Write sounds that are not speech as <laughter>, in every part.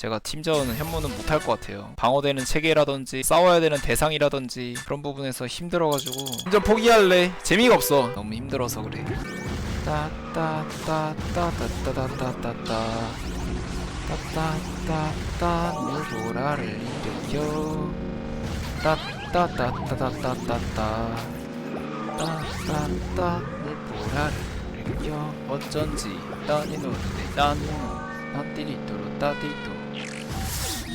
제가 팀전 현무는 못할 것 같아요. 방어되는 체계라든지 싸워야 되는 대상이라든지 그런 부분에서 힘들어가지고 팀전 포기할래. 재미가 없어. 너무 힘들어서 그래. 따따따따따따따따따 따따따따 물보라를 일으켜 따따따따따따따 따 따따 물보라를 일으켜 어쩐지 딴이 노는데 딴노 따띠리또로 따띠또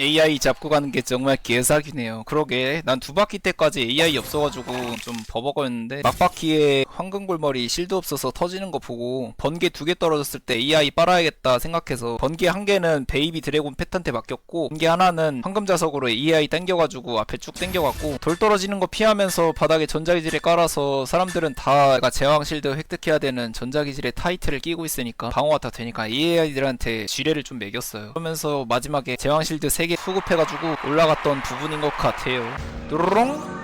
AI 잡고 가는 게 정말 개사기네요. 그러게 난 두 바퀴 때까지 AI 없어가지고 좀 버벅거렸는데 막바퀴에 황금골머리 실드 없어서 터지는 거 보고 번개 두 개 떨어졌을 때 AI 빨아야겠다 생각해서 번개 한 개는 베이비 드래곤 패턴테 맡겼고 번개 하나는 황금 자석으로 AI 당겨가지고 앞에 쭉 당겨갖고 돌 떨어지는 거 피하면서 바닥에 전자기질에 깔아서 사람들은 다 제왕 실드 획득해야 되는 전자기질의 타이틀을 끼고 있으니까 방어가 다 되니까 AI들한테 지뢰를 좀 매겼어요. 그러면서 마지막에 제왕 실드 3개 수급해가지고 올라갔던 부분인 것 같아요. 뚜루롱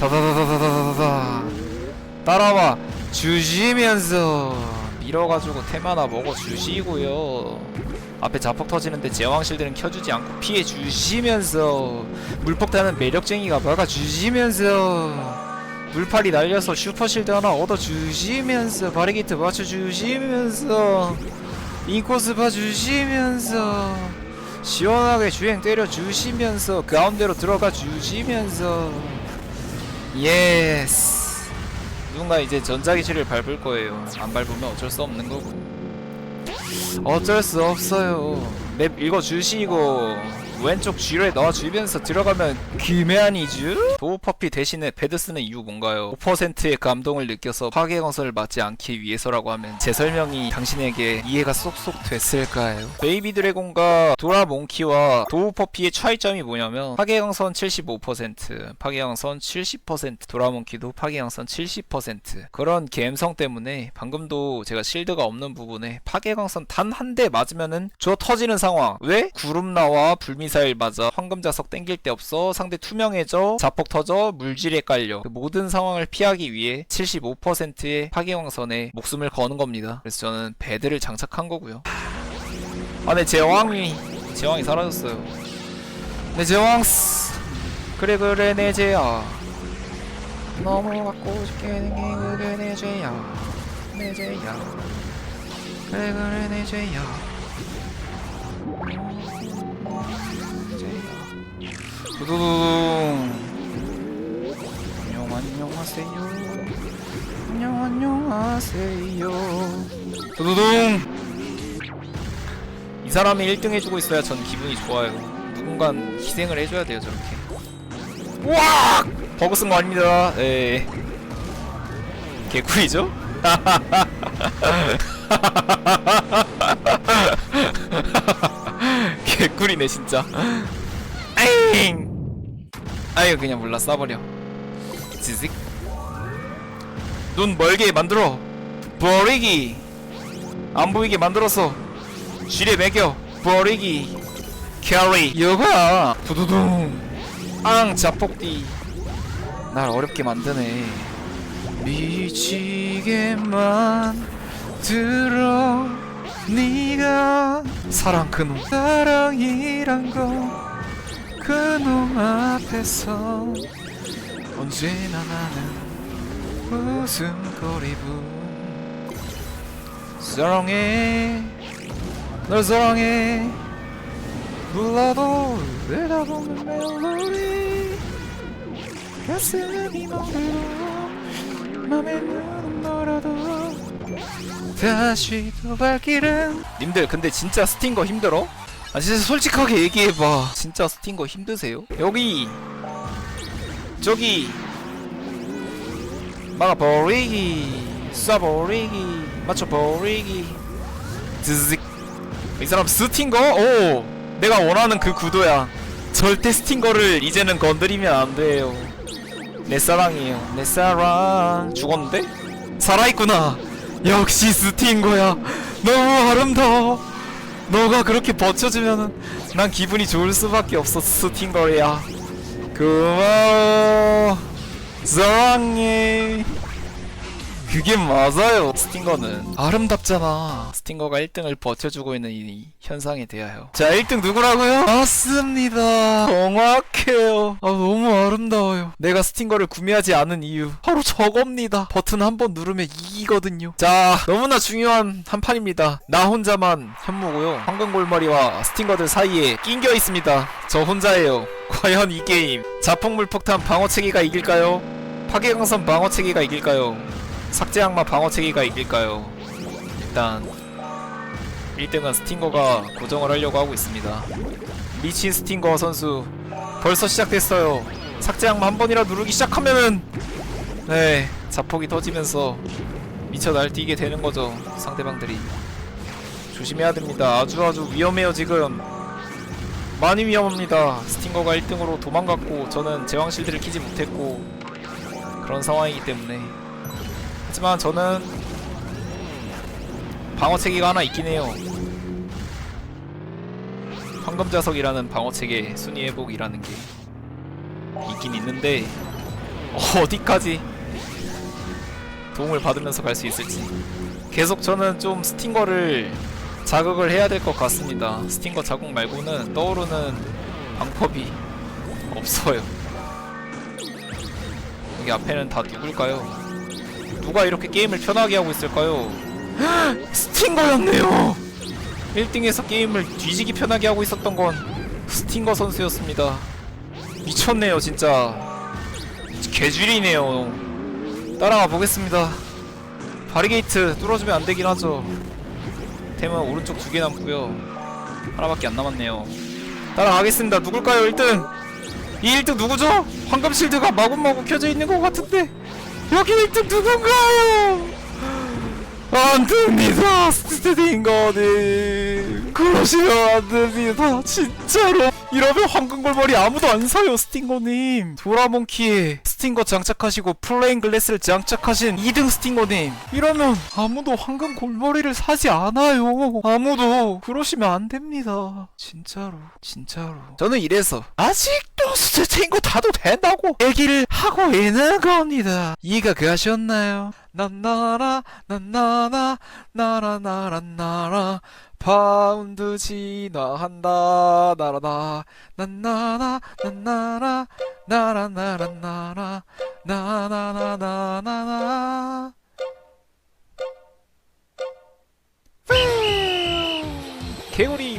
다다다다다다다 따라와 주시면서. 밀어가지고 템 하나 먹어 주시고요. 앞에 자폭 터지는데 제왕 실드는 켜주지 않고 피해 주시면서. 물폭탄은 매력쟁이가 막아 주시면서. 물팔이 날려서 슈퍼 실드 하나 얻어 주시면서. 바리게이트 맞춰 주시면서. 인코스 봐 주시면서 시원하게 주행 때려 주시면서 가운데로 들어가 주시면서. 예스. 누군가 이제 전자기실을 밟을 거예요. 안 밟으면 어쩔 수 없는 거고. 어쩔 수 없어요. 맵 읽어주시고 왼쪽 쥐를 넣어주면서 들어가면 귀매한이죠? 도우퍼피 대신에 패드 쓰는 이유 뭔가요? 5%의 감동을 느껴서 파괴건설을 맞지 않기 위해서라고 하면 제 설명이 당신에게 이해가 쏙쏙 됐을까요? 베이비 드래곤과 도라몽키와 도우퍼피의 차이점이 뭐냐면 파괴강선 75% 파괴강선 70% 도라몽키도 파괴강선 70% 그런 갬성 때문에 방금도 제가 실드가 없는 부분에 파괴강선 단 한 대 맞으면은 저 터지는 상황 왜? 구름 나와 불미 사일 맞아 황금자석 땡길 데 없어 상대 투명해져 자폭 터져 물질에 깔려 그 모든 상황을 피하기 위해 75%의 파괴왕선에 목숨을 거는 겁니다 그래서 저는 배드를 장착한 거고요 아, 내 제왕이 제왕이 사라졌어요. 내 제왕스. 그래 그래 내 제야. 너무 갖고 싶게 생긴 그게 내 죄야. 내 죄야. 그래 그래 내 죄야. 두두두둥. 안녕 안녕하세요. 안녕 안녕하세요. 두두둥. 이 사람이 1등 해주고 있어야 전 기분이 좋아요. 누군간 희생을 해줘야 돼요, 저렇게. 우와! 버그 쓴 거 아닙니다. 예. 개꿀이죠? 개꿀이네, 진짜. 아잉! 아유, 그냥 몰라, 쏴버려. 지직. 눈 멀게 만들어! 버리기! 안 보이게 만들었어! 쥐레 매겨 버리기 캐리 여거야 두두둥 앙 자폭디 날 어렵게 만드네 미치게만 들어 네가 사랑 그놈 사랑이란 거 그놈 앞에서 언제나 나는 웃음거리뿐 사랑해 널 사랑해. 불러도 외다보는 멜로디. 가슴에 네 맘대로 맘에 누는 너라도 다시 또 발길은 님들 근데 진짜 스팅거 힘들어? 아 진짜 솔직하게 얘기해봐 진짜 스팅거 힘드세요? 여기 저기 막아버리기 쏴버리기 맞춰버리기 드zik 이 사람 스팅거? 오 내가 원하는 그 구도야 절대 스팅거를 이제는 건드리면 안 돼요 내 사랑이에요 내 사랑 죽었는데? 살아있구나 역시 스팅거야. 너무 아름다워. 너가 그렇게 버텨주면은 난 기분이 좋을 수밖에 없어 스팅거야. 고마워. 사랑해 그게 맞아요. 스팅거는 아름답잖아. 스팅거가 1등을 버텨주고 있는 이 현상에 대하여. 자 1등 누구라고요? 맞습니다. 정확해요. 아 너무 아름다워요. 내가 스팅거를 구매하지 않은 이유. 바로 저겁니다. 버튼 한 번 누르면 이기거든요. 자 너무나 중요한 한 판입니다. 나 혼자만 현무고요. 황금골머리와 스팅거들 사이에 낑겨 있습니다. 저 혼자예요. 과연 이 게임 자폭물 폭탄 방어체계가 이길까요? 파괴강선 방어체계가 이길까요? 삭제 악마 방어체계가 이길까요? 일단 1등은 스팅거가 고정을 하려고 하고 있습니다. 미친 스팅거 선수 벌써 시작됐어요. 삭제 악마 한 번이라 누르기 시작하면은 네 자폭이 터지면서 미쳐 날뛰게 되는 거죠 상대방들이 조심해야 됩니다. 아주 아주 위험해요 지금. 많이 위험합니다. 스팅거가 1등으로 도망갔고 저는 제왕 실드를 키지 못했고 그런 상황이기 때문에 하지만 저는 방어 체계가 하나 있긴 해요. 황금 자석이라는 방어 체계 순위 회복이라는 게 있긴 있는데 어디까지 도움을 받으면서 갈 수 있을지 계속 저는 좀 스팅거를 자극을 해야 될 것 같습니다. 스팅거 자국 말고는 떠오르는 방법이 없어요. 여기 앞에는 다 누굴까요? 누가 이렇게 게임을 편하게 하고 있을까요? <gasps> 스팅거였네요. 1등에서 게임을 뒤지기 편하게 하고 있었던 건 스팅거 선수였습니다. 미쳤네요, 진짜. 개줄이네요. 따라가 보겠습니다. 바리게이트 뚫어주면 안 되긴 하죠. 템은 오른쪽 두 개 남고요. 하나밖에 안 남았네요. 따라가겠습니다. 누굴까요, 1등? 이 1등 누구죠? 황금 실드가 마구마구 켜져 있는 것 같은데 여기 1등 누군가요? 안 됩니다, 스팅거님. 그러시면 안 됩니다, 진짜로. 이러면 황금골머리 아무도 안 사요, 스팅거님. 도라몽키에 스팅거 장착하시고 플레인 글래스를 장착하신 2등 스팅거님. 이러면 아무도 황금골머리를 사지 않아요. 아무도. 그러시면 안 됩니다. 진짜로, 진짜로. 저는 이래서 아직도 스팅거 타도 된다고 얘기를 하고 있는 겁니다. 이해가 가셨나요? 난나라 난나나 나라 나라 나라 파운드 진화한다. 나라나 난나나 난나라 나라 나라 나라 나나나나나나. 개구리! 뭐